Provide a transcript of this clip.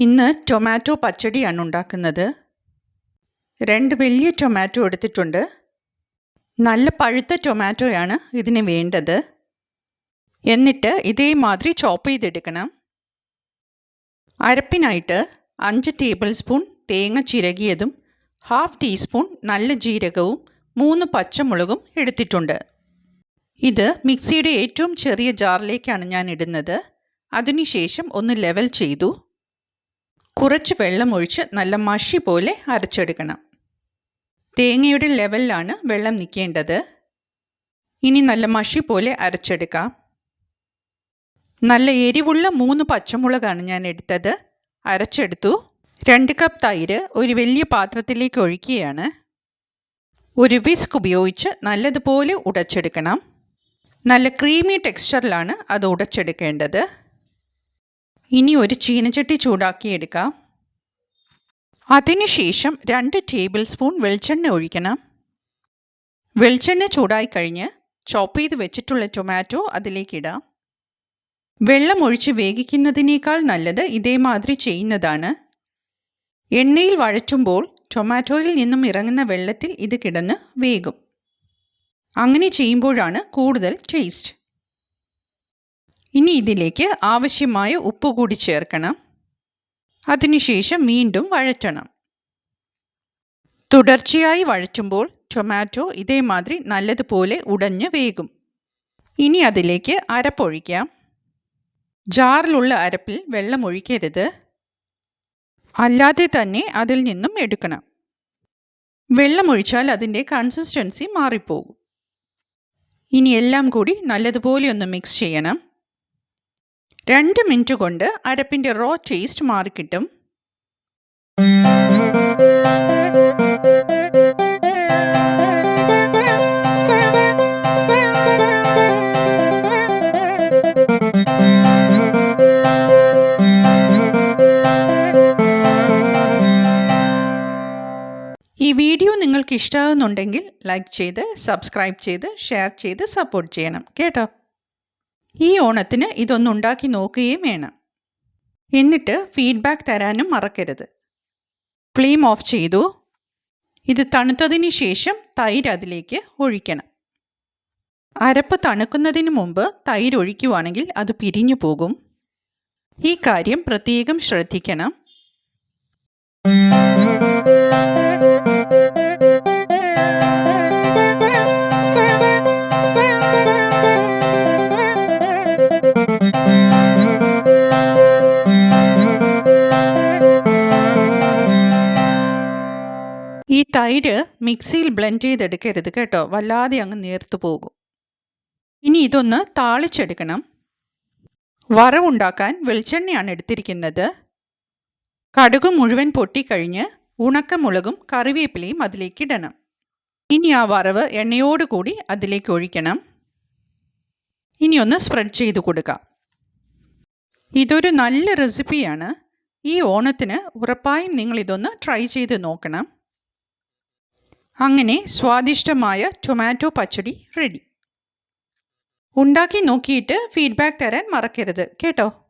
ഇന്ന് ടൊമാറ്റോ പച്ചടിയാണ് ഉണ്ടാക്കുന്നത്. രണ്ട് വലിയ ടൊമാറ്റോ എടുത്തിട്ടുണ്ട്. നല്ല പഴുത്ത ടൊമാറ്റോയാണ് ഇതിന് വേണ്ടത്. എന്നിട്ട് ഇതേമാതിരി ചോപ്പ് ചെയ്തെടുക്കണം. അരപ്പിനായിട്ട് അഞ്ച് ടേബിൾ സ്പൂൺ തേങ്ങ ചിരകിയതും ഹാഫ് ടീസ്പൂൺ നല്ല ജീരകവും മൂന്ന് പച്ചമുളകും എടുത്തിട്ടുണ്ട്. ഇത് മിക്സിയുടെ ഏറ്റവും ചെറിയ ജാറിലേക്കാണ് ഞാൻ ഇടുന്നത്. അതിനുശേഷം ഒന്ന് ലെവൽ ചെയ്തു. കുറച്ച് വെള്ളം ഒഴിച്ച് നല്ല മഷി പോലെ അരച്ചെടുക്കണം. തേങ്ങയുടെ ലെവലിലാണ് വെള്ളം നിൽക്കേണ്ടത്. ഇനി നല്ല മഷി പോലെ അരച്ചെടുക്കാം. നല്ല എരിവുള്ള മൂന്ന് പച്ചമുളകാണ് ഞാൻ എടുത്തത്. അരച്ചെടുത്തു. രണ്ട് കപ്പ് തൈര് ഒരു വലിയ പാത്രത്തിലേക്ക് ഒഴിക്കുകയാണ്. ഒരു വിസ്ക് ഉപയോഗിച്ച് നല്ലതുപോലെ ഉടച്ചെടുക്കണം. നല്ല ക്രീമി ടെക്സ്ചറിലാണ് അത് ഉടച്ചെടുക്കേണ്ടത്. ഇനി ഒരു ചീനച്ചട്ടി ചൂടാക്കിയെടുക്കാം. അതിനുശേഷം രണ്ട് ടേബിൾ സ്പൂൺ വെളിച്ചെണ്ണ ഒഴിക്കണം. വെളിച്ചെണ്ണ ചൂടായി കഴിഞ്ഞ് ചോപ്പ് ചെയ്ത് വെച്ചിട്ടുള്ള ടൊമാറ്റോ അതിലേക്കിടാം വെള്ളം ഒഴിച്ച് വേവിക്കുന്നതിനേക്കാൾ നല്ലത് ഇതേമാതിരി ചെയ്യുന്നതാണ്. എണ്ണയിൽ വഴറ്റുമ്പോൾ ടൊമാറ്റോയിൽ നിന്നും ഇറങ്ങുന്ന വെള്ളത്തിൽ ഇത് കിടന്ന് വേകും. അങ്ങനെ ചെയ്യുമ്പോഴാണ് കൂടുതൽ ടേസ്റ്റ്. ഇനി ഇതിലേക്ക് ആവശ്യമായ ഉപ്പ് കൂടി ചേർക്കണം. അതിനുശേഷം വീണ്ടും വഴറ്റണം. തുടർച്ചയായി വഴറ്റുമ്പോൾ ടൊമാറ്റോ ഇതേമാതിരി നല്ലതുപോലെ ഉടഞ്ഞ് വേകും. ഇനി അതിലേക്ക് അരപ്പൊഴിക്കാം. ജാറിലുള്ള അരപ്പിൽ വെള്ളം ഒഴിക്കരുത്. അല്ലാതെ തന്നെ അതിൽ നിന്നും എടുക്കണം. വെള്ളമൊഴിച്ചാൽ അതിന്റെ കൺസിസ്റ്റൻസി മാറിപ്പോകും. ഇനി എല്ലാം കൂടി നല്ലതുപോലെ ഒന്ന് മിക്സ് ചെയ്യണം. രണ്ട് മിനിറ്റ് കൊണ്ട് അരപ്പിന്റെ റോ ടേസ്റ്റ് മാറിക്കിട്ടും ഈ വീഡിയോ നിങ്ങൾക്ക് ഇഷ്ടമാകുന്നുണ്ടെങ്കിൽ ലൈക്ക് ചെയ്ത് സബ്സ്ക്രൈബ് ചെയ്ത് ഷെയർ ചെയ്ത് സപ്പോർട്ട് ചെയ്യണം. കേട്ടോ? ഈ ഓണത്തിന് ഇതൊന്ന് ഉണ്ടാക്കി നോക്കുകയും വേണം. എന്നിട്ട് ഫീഡ്ബാക്ക് തരാനും മറക്കരുത്. ഫ്ലെയിം ഓഫ് ചെയ്തു. ഇത് തണുത്തതിന് ശേഷം തൈര് അതിലേക്ക് ഒഴിക്കണം. അരപ്പ് തണുക്കുന്നതിന് മുമ്പ് തൈര് ഒഴിക്കുവാണെങ്കിൽ അത് പിരിഞ്ഞു പോകും. ഈ കാര്യം പ്രത്യേകം ശ്രദ്ധിക്കണം. ഈ തൈര് മിക്സിയിൽ ബ്ലെൻഡ് ചെയ്തെടുക്കരുത് കേട്ടോ. വല്ലാതെ അങ്ങ് നേർത്തു പോകും. ഇനി ഇതൊന്ന് താളിച്ചെടുക്കണം. വറവുണ്ടാക്കാൻ വെളിച്ചെണ്ണയാണ് എടുത്തിരിക്കുന്നത്. കടുക് മുഴുവൻ പൊട്ടിക്കഴിഞ്ഞ് ഉണക്കമുളകും കറിവേപ്പിലയും അതിലേക്ക് ഇടണം. ഇനി ആ വറവ് എണ്ണയോടുകൂടി അതിലേക്ക് ഒഴിക്കണം. ഇനി ഒന്ന് സ്പ്രെഡ് ചെയ്ത് കൊടുക്കാം. ഇതൊരു നല്ല റെസിപ്പിയാണ്. ഈ ഓണത്തിന് ഉറപ്പായും നിങ്ങൾ ഇതൊന്ന് ട്രൈ ചെയ്ത് നോക്കണം. അങ്ങനെ സ്വാദിഷ്ടമായ ടൊമാറ്റോ പച്ചടി റെഡി ഉണ്ടാക്കി നോക്കിയിട്ട് ഫീഡ്ബാക്ക് തരാൻ മറക്കരുത്. കേട്ടോ?